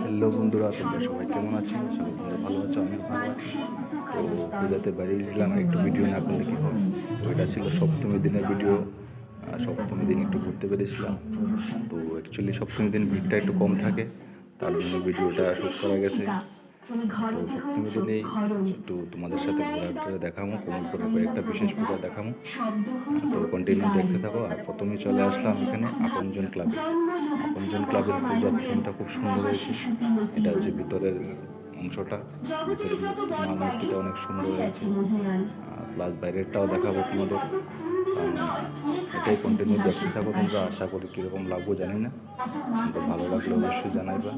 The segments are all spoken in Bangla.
হ্যালো বন্ধুরা, তোমরা সবাই কেমন আছো সবাই তোমরা ভালো আছো আমি ভালো আছি। তো পূজাতে বাড়ি গেছিলাম একটু ভিডিও না করলে কি হবে? তো এটা ছিল সপ্তমী দিনের ভিডিও সপ্তমী দিন একটু ঘুরতে পেরেছিলাম তো অ্যাকচুয়ালি সপ্তমী দিন ভিড়টা একটু কম থাকে, তার জন্য ভিডিওটা শ্যুট করা গেছে। তো সপ্তমী দিনেই একটু তোমাদের সাথে দেখাবো কোমল করে কয়েকটা বিশেষ পূজা দেখাবো তো কন্টিনিউ দেখতে থাকো আর প্রথমেই চলে আসলাম এখানে আপনজন ক্লাবে। আপনজন ক্লাবের পূজার থিমটা খুব সুন্দর হয়েছে। এটা হচ্ছে ভিতরের অংশটা ভিতরের মা মূর্তিটা অনেক সুন্দর হয়েছে। প্লাস বাইরেরটাও দেখাবো তোমাদের। এটাই কন্টিনিউ দেখতে থাকো তোমরা আশা করি কীরকম লাগবো জানি না। ভালো লাগলে অবশ্যই জানাইবা।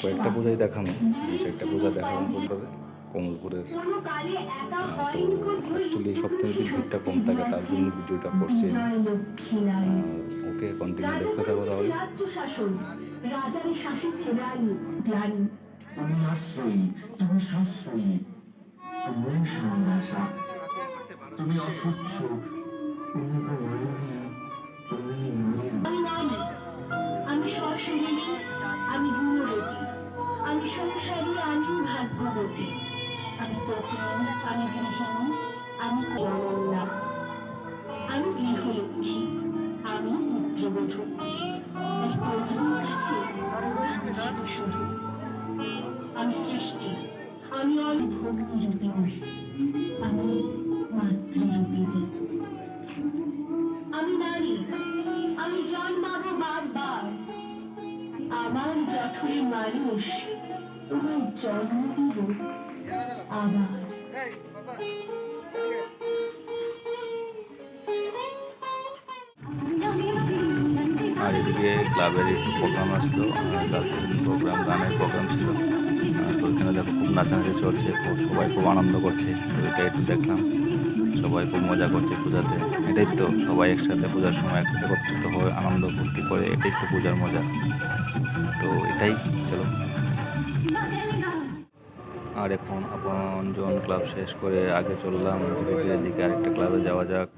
কয়েকটা পূজাই দেখানো দু চারটা পূজা দেখাবো তোমরা কমলপুরের তো অ্যাকচুয়ালি সপ্তাহে দিন ভিড়টা কম থাকে তার জন্য ভিডিওটা করছি। ওকে কন্টিনিউ দেখতে থাকো তাহলে। রাজার শাসে ছেড়ে তুমি আশ্রয়ী তুমি সাশ্রয়ী তুমি সন্ন্যাসা তুমি মালিনী তুমি আমি পত্নী আমি গৃহিণী আমি কমলা আমি গৃহলক্ষ্মী আমি পুত্রবধূ এই প্রভুর কাছে আমি সৃষ্টি। আমি অনেক ভক্তিরূপিণী আমি মাতৃরূপিণী আমি নারী। আমি জন্মাবো বারবার। আমার জঠরে মানুষ তোমার জন্ম দিব আবার। আর এদিকে ক্লাবের একটু প্রোগ্রাম আসলো রাতের প্রোগ্রাম গানের প্রোগ্রাম ছিল। তো এখানে দেখো খুব নাচানাচি চলছে খুব সবাই খুব আনন্দ করছে তো এটা একটু দেখলাম। সবাই খুব মজা করছে পূজাতে। এটাই তো সবাই একসাথে পূজার সময় এক- একত্রিত হয়ে আনন্দ ফুর্তি করে এটাই তো পূজার মজা। তো এটাই চলো। আর এখন আপনজন ক্লাব শেষ করে আগে চললাম, ধীরে ধীরে দিকে আরেকটা ক্লাবে যাওয়া যাক।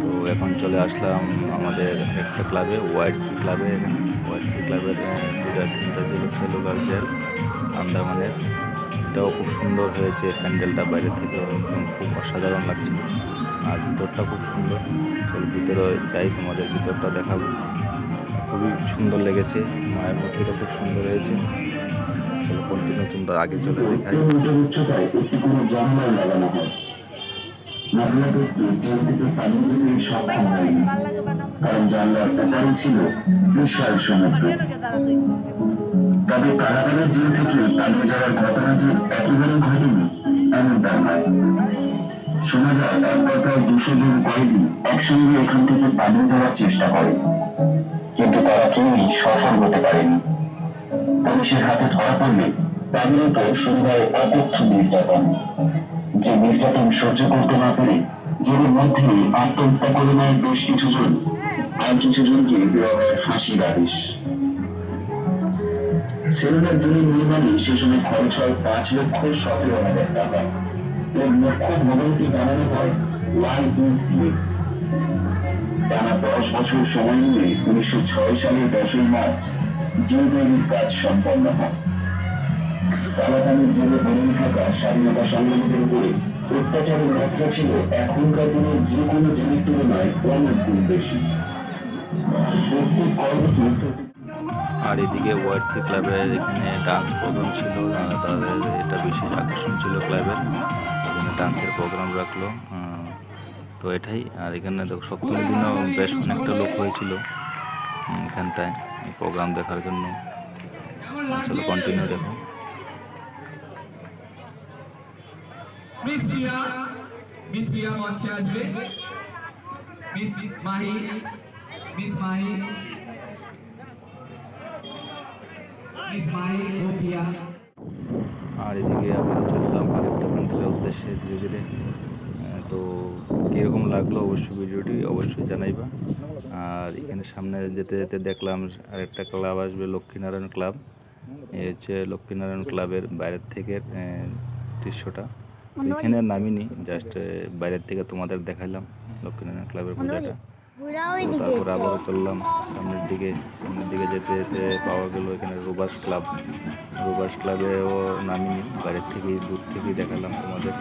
তো এখন চলে আসলাম আমাদের একটা ক্লাবে ওয়াইট সি ক্লাবে। এখানে ওয়াইট সি ক্লাবের দুটা তিনটা ছিল সেলুলার জেল আন্দামানের। এটাও খুব সুন্দর হয়েছে, প্যান্ডেলটা বাইরে থেকে একদম খুব অসাধারণ লাগছে আর ভিতরটা খুব সুন্দর। চল ভিতরে যাই, তোমাদের ভিতরটা দেখাবো। খুবই সুন্দর লেগেছে, মায়ের মূর্তিটা খুব সুন্দর হয়েছে। চলো কন্টিনিউ তোমরা আগে চলে দেখাই হয় কারণ জানলার ওপারে ছিল বিশাল সমুদ্র তবে কারাগারের জেল থেকে পালিয়ে যাওয়ার ঘটনা যে একেবারে ঘটেনি এমনটা নয় শোনা যায় একবার প্রায় দুশো জন কয়েদি একসঙ্গে এখান থেকে পালিয়ে যাওয়ার চেষ্টা করে কিন্তু তারা কেউই সফল হতে পারেনি পুলিশের হাতে ধরা পড়লে তাদের উপর শুরু অকথ্য নির্যাতন। যে নির্যাতন সহ্য করতে না পেরে জেলের মধ্যে আত্মহত্যা করে নেয় বেশ কিছু জন আর কিছু জনকে দেওয়া হয় ফাঁসির আদেশ। সেলুলার জেলের নির্মাণে সে সময় খরচ হয় পাঁচ লক্ষ সতেরো হাজার টাকা। এর মুখ্য ভবনটি বানানো হয় লাল ইট দিয়ে। টানা দশ বছর সময় নিয়ে উনিশশো ছয় সালের দশই মার্চ জেল তৈরির কাজ সম্পন্ন হয়। কালাপানির জেলে বরণ থাকা স্বাধীনতা সংগ্রামীদের উপরে অত্যাচারের মাত্রা ছিল এখনকার দিনের যে কোনো জেলের তুলনায় অনেক গুণ বেশি। আর এদিকে ওয়াইট সি ক্লাবের এখানে ডান্স প্রোগ্রাম ছিল তাদের এটা বিশেষ আকর্ষণ ছিল ক্লাবের। এখানে ডান্সের প্রোগ্রাম রাখল তো এটাই। আর এখানে দেখো সপ্তমী দিনও বেশ অনেকটা লোক হয়েছিল। এখানটায় এই প্রোগ্রাম দেখার জন্য। চলো কন্টিনিউ দেখো। মিস প্রিয়া মিস প্রিয়া মঞ্চে আসবে। Miss Mahi miss Mahi miss Mahi ও প্রিয়া আর এদিকে আমরা চললাম আরেকটা প্যান্ডেলের উদ্দেশ্যে ধীরে ধীরে। তো কীরকম লাগল অবশ্যই ভিডিওটি অবশ্যই জানাইবা। আর এখানে সামনে যেতে যেতে দেখলাম আরেকটা ক্লাব আসবে লক্ষ্মীনারায়ণ ক্লাব। এই হচ্ছে লক্ষ্মীনারায়ণ ক্লাবের বাইরের থেকে দৃশ্যটা। এখানে আর নামিনি জাস্ট বাইরের থেকে তোমাদের দেখাইলাম লক্ষ্মীনারায়ণ ক্লাবের পূজাটা তারপরে আবারও চললাম সামনের দিকে। সামনের দিকে যেতে যেতে পাওয়া গেল এখানে রোবার্স ক্লাব। রোবার্স ক্লাবেও নামিনি বাইরের থেকেই দূর থেকেই দেখালাম তোমাদের।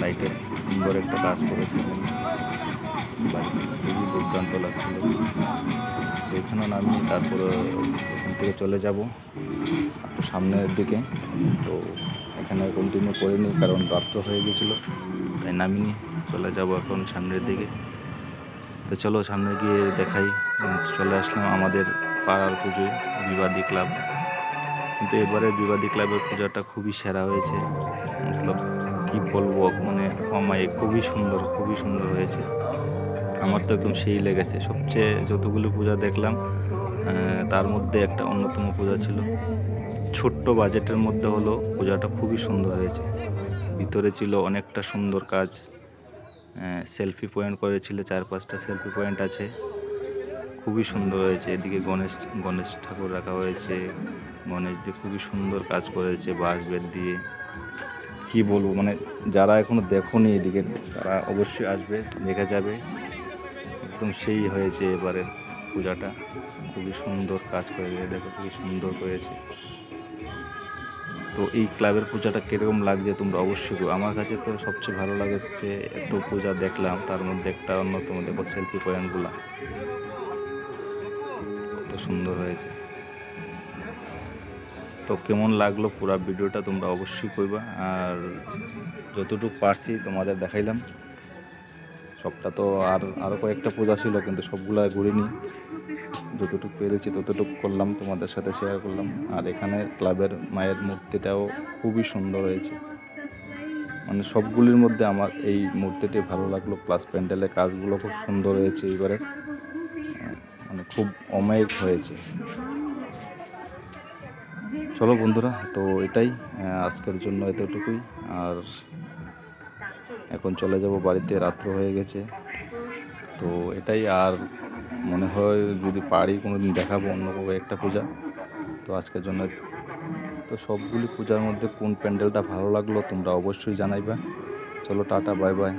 লাইটের সুন্দর একটা কাজ করেছে এখানে খুবই দুর্দান্ত লাগছিল। তো এখানেও নামিনি তারপরে এখান থেকে চলে যাব একটু সামনের দিকে। তো এখানে কন্টিনিউ করিনি কারণ রাত্র হয়ে গেছিল। তাই নামিনি, চলে যাব এখন সামনের দিকে। তো চলো সামনে গিয়ে দেখাই। চলে আসলাম আমাদের পাড়ার পুজোয়, বিবাদী ক্লাব। কিন্তু এবারে বিবাদী ক্লাবের পূজাটা খুবই সেরা হয়েছে। মতলব কি বলব মানে অমায়ে খুবই সুন্দর খুবই সুন্দর হয়েছে। আমার তো একদম সেই লেগেছে। সবচেয়ে যতগুলো পূজা দেখলাম তার মধ্যে একটা অন্যতম পূজা ছিল। ছোট্ট বাজেটের মধ্যে হলো পূজাটা খুবই সুন্দর হয়েছে। ভিতরে ছিল অনেকটা সুন্দর কাজ। সেলফি পয়েন্ট করেছিল, চার পাঁচটা সেলফি পয়েন্ট আছে। খুবই সুন্দর হয়েছে। এদিকে গণেশ গণেশ ঠাকুর রাখা হয়েছে। গণেশ দিয়ে খুবই সুন্দর কাজ করেছে বাঁশ বেত দিয়ে। কি বলব? মানে যারা এখনও দেখোনি এদিকে, তারা অবশ্যই আসবে, দেখা যাবে। একদম সেই হয়েছে এবারের পূজাটা। খুবই সুন্দর কাজ করে দেখো খুবই সুন্দর হয়েছে তো এই ক্লাবের পূজাটা কীরকম লাগছে তোমরা অবশ্যই। আমার কাছে তো সবচেয়ে ভালো লাগছে এত পূজা দেখলাম, তার মধ্যে একটা অন্যতম, দেখো সেলফি পয়েন্টগুলো কত সুন্দর হয়েছে। তো কেমন লাগল পুরো ভিডিওটা তোমরা অবশ্যই করবা আর যতটুকু পারছি তোমাদের দেখাইলাম। সবটা তো আর আরও কয়েকটা পূজা ছিল, কিন্তু সবগুলা ঘুরিনি। যতটুকু পেরেছি ততটুকু করলাম, তোমাদের সাথে শেয়ার করলাম। আর এখানে ক্লাবের মায়ের মূর্তিটাও খুবই সুন্দর হয়েছে। মানে সবগুলির মধ্যে আমার এই মূর্তিটি ভালো লাগল প্লাস প্যান্ডেলের কাজগুলো খুব সুন্দর হয়েছে এবারে মানে খুব অমায়িক হয়েছে। চলো বন্ধুরা, তো এটাই আজকের জন্য এতটুকুই। আর এখন চলে যাব বাড়িতে, রাত্র হয়ে গেছে। তো এটাই, আর মনে হয় যদি পারি কোনো দিন দেখাবো অন্য কোনো একটা পূজা। তো আজকের জন্য তো সবগুলি পূজার মধ্যে কোন প্যান্ডেলটা ভালো লাগল তোমরা অবশ্যই জানাইবা। চলো টাটা, বাই বাই।